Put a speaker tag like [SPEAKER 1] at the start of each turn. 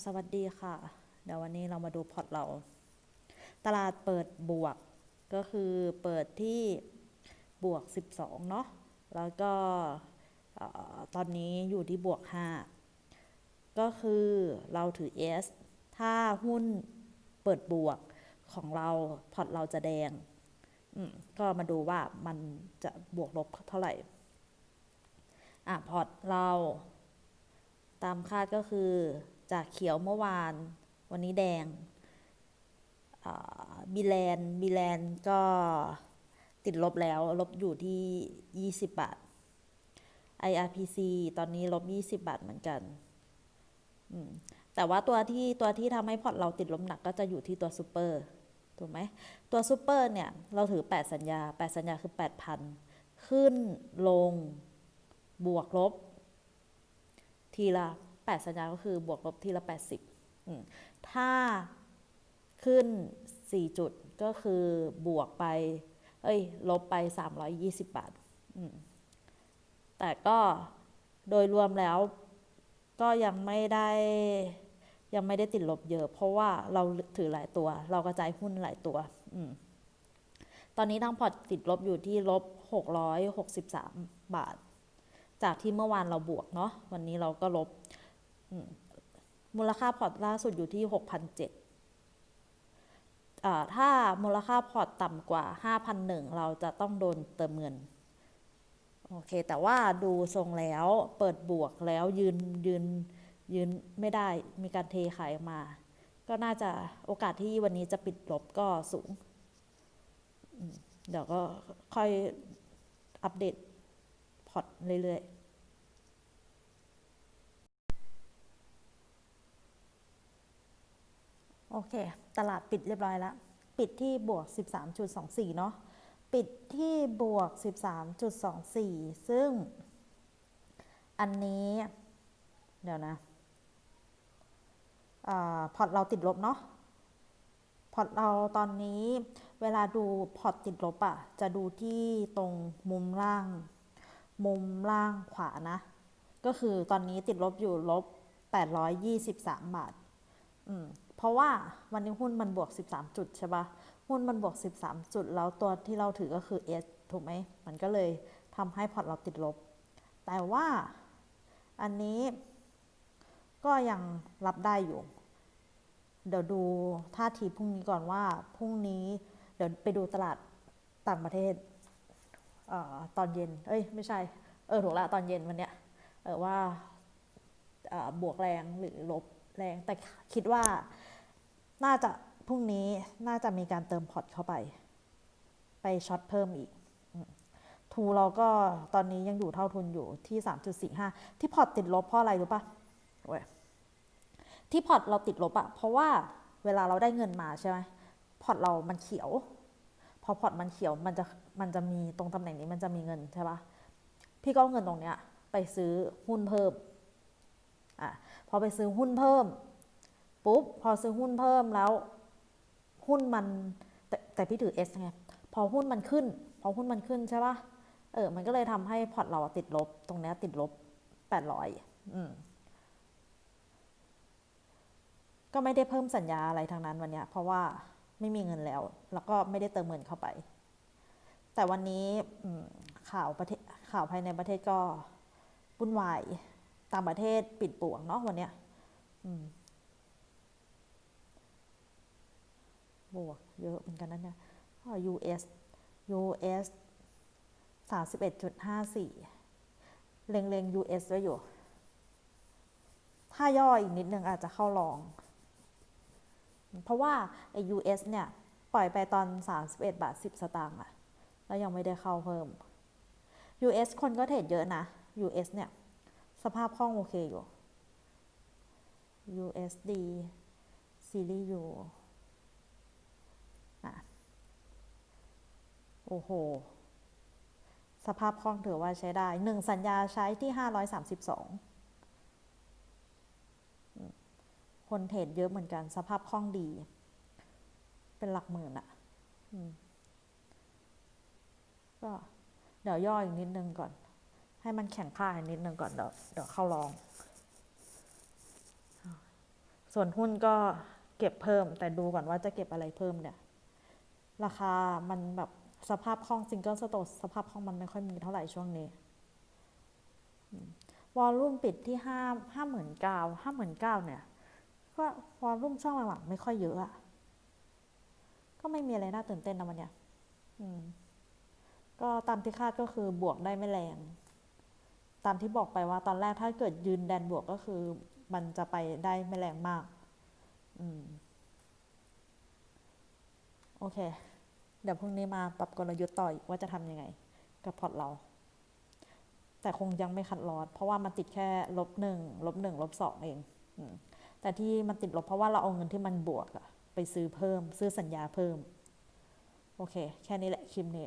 [SPEAKER 1] สวัสดีค่ะ เดี๋ยววันนี้เรามาดูพอร์ตเรา ตลาดเปิดบวกก็คือเปิดที่บวก 12 เนาะแล้วก็ตอนนี้อยู่ที่บวก 5 ก็คือเราถือ S ถ้าหุ้นเปิดบวกของเราพอร์ตเราจะแดง ก็มาดูว่ามันจะบวกลบเท่าไหร่ อะพอร์ตเราตามคาดก็คือ จากเขียวเมื่อวาน วันนี้แดงบีแลนบีแลนก็ติดลบแล้ว ลบอยู่ที่ 20 บาท IRPC ตอนนี้ลบ 20 บาทเหมือนกัน แต่ว่าตัวที่ตัวที่ทำให้พอร์ตเราติดลบหนักก็จะอยู่ที่ตัวซูเปอร์ ถูกไหม ตัวซูเปอร์เนี่ย เราถือ 8 สัญญา 8 สัญญาคือ 8,000 ขึ้นลงบวกลบ ทีละ 8 สัญญาก็คือบวกลบทีละ 80 ถ้าขึ้น 4 จุดก็คือบวกไป เอ้ย ลบไป 320 บาท แต่ก็โดยรวมแล้วก็ยังไม่ได้ยังไม่ได้ติดลบเยอะ เพราะว่าเราถือหลายตัว เรากระจายหุ้นหลายตัวอตอนนี้ทั้งพอร์ตติดลบอยู่ที่ลบ 663 บาท จากที่เมื่อวานเราบวกเนาะวันนี้เราก็ลบ มูลค่าพอร์ตล่าสุดอยู่ที่ 6,007อ่าถ้ามูลค่าพอร์ตต่ำกว่า 5,001 เราจะต้องโดนเติมเงิน โอเค แต่ว่าดูทรงแล้วเปิดบวกแล้วยืนยืนยืนไม่ได้มีการเทขายมา ก็น่าจะโอกาสที่วันนี้จะปิดลบก็สูง เดี๋ยวก็ค่อยอัปเดตพอร์ตเรื่อยๆ โอเค ตลาดปิดเรียบร้อยแล้ว ปิดที่บวก 13.24 เนาะ ปิดที่บวก 13.24 ซึ่ง อันนี้ เดี๋ยวนะอพอร์ตเราติดลบเนาะ พอร์ตเราตอนนี้เวลาดูพอร์ตติดลบอะ่ะจะดูที่ตรงมุมล่าง มุมล่างขวานะ ก็คือตอนนี้ติดลบอยู่ลบ 823 บาท อืม เพราะว่าวันนี้หุ้นมันบวก 13 จุดใช่ปะหุ้นมันบวก 13 จุด แล้วตัวที่เราถือก็คือ S ถูกไหม มันก็เลยทำให้พอร์ตเราติดลบ แต่ว่าอันนี้ก็ยังรับได้อยู่ เดี๋ยวดูท่าทีพรุ่งนี้ก่อนว่าพรุ่งนี้เดี๋ยวไปดูตลาดต่างประเทศเออตอนเย็น เอ้ยไม่ใช่ เออถูกละตอนเย็นวันเนี้ย เออว่าบวกแรงหรือลบแรงแต่คิดว่า น่าจะพรุ่งนี้น่าจะมีการเติมพอร์ตเข้าไป ไปช็อตเพิ่มอีก ทูเราก็ตอนนี้ยังอยู่เท่าทุนอยู่ที่ 3.45 ที่พอร์ตติดลบเพราะอะไรรู้ปะที่พอร์ตเราติดลบอะเพราะว่าเวลาเราได้เงินมาใช่ไหมพอร์ตเรามันเขียว พอพอร์ตมันเขียวมันจะมันจะมีตรงตำแหน่งนี้มันจะมีเงินใช่ปะพี่ก็เอาเงินตรงเนี้ยไปซื้อหุ้นเพิ่มอะพอไปซื้อหุ้นเพิ่ม ปุ๊บพอซื้อหุ้นเพิ่มแล้ว หุ้นมันแต่แต่พี่ถือ S ไงพอหุ้นมันขึ้น พอหุ้นมันขึ้นใช่ปะเออ มันก็เลยทำให้พอร์ตเราติดลบ ตรงนี้ติดลบแปดร้อยอืมก็ไม่ได้เพิ่มสัญญาอะไรทางนั้นวันนี้เพราะว่าไม่มีเงินแล้ว แล้วก็ไม่ได้เติมเงินเข้าไป แต่วันนี้ข่าวประเทศข่าวภายในประเทศก็วุ่นวายต่างประเทศปิดป่วงเนาะวันเนี้ยอืม บวกเยอะเหมือนกันนั่นเนี่ย US US สามสิบเอ็ดจุดห้าสี่เล็งๆ US ไว้อยู่ ถ้าย่ออีกนิดนึงอาจจะเข้าลอง เพราะว่าไอ้ US เนี่ย ปล่อยไปตอน 31 บาท 10 สตางค์อะแล้วยังไม่ได้เข้าเพิ่ม US คนก็เทรดเยอะนะ US เนี่ย สภาพคล่องโอเคอยู่ USD ซีรีส์ U อ่ โอ้โห สภาพคล่องถือว่าใช้ได้หนึ่งสัญญาใช้ที่ 532 คนเทรดเยอะเหมือนกัน สภาพคล่องดี เป็นหลักหมื่นอะอก็เดี๋ยวย่ออีกนิดนึงก่อน ให้มันแข็งค่าอีกนิดนึงก่อนเดี๋ยวเดี๋ยวเข้าลอง ส่วนหุ้นก็เก็บเพิ่ม แต่ดูก่อนว่าจะเก็บอะไรเพิ่มเนี่ย ราคามันแบบสภาพคล่องซิงเกิลสโตสภาพคล่องมันไม่ค่อยมีเท่าไหร่ช่วงนี้วอลลุ่มปิดที่ห้าห้าหมื่นเก้าห้าหมื่นเก้าเนี่ย ก็วอลลุ่มช่วงหลังๆไม่ค่อยเยอะอะก็ไม่มีอะไรน่าตื่นเต้นนะวันเนี้ยก็ตามที่คาดก็คือบวกได้ไม่แรง ตามที่บอกไปว่าตอนแรกถ้าเกิดยืนแดนบวกก็คือ มันจะไปได้ไม่แรงมาก อืม โอเค เดี๋ยวพรุ่งนี้มาปรับกลยุทธ์ต่ออีกว่าจะทำยังไง กับพอร์ตเรา แต่คงยังไม่คัดลอสเพราะว่ามันติดแค่ลบหนึ่งลบหนึ่งลบสองเองแต่ที่มันติดลบเพราะว่าเราเอาเงินที่มันบวกอะไปซื้อเพิ่ม ซื้อสัญญาเพิ่ม โอเค แค่นี้แหละคลิปนี้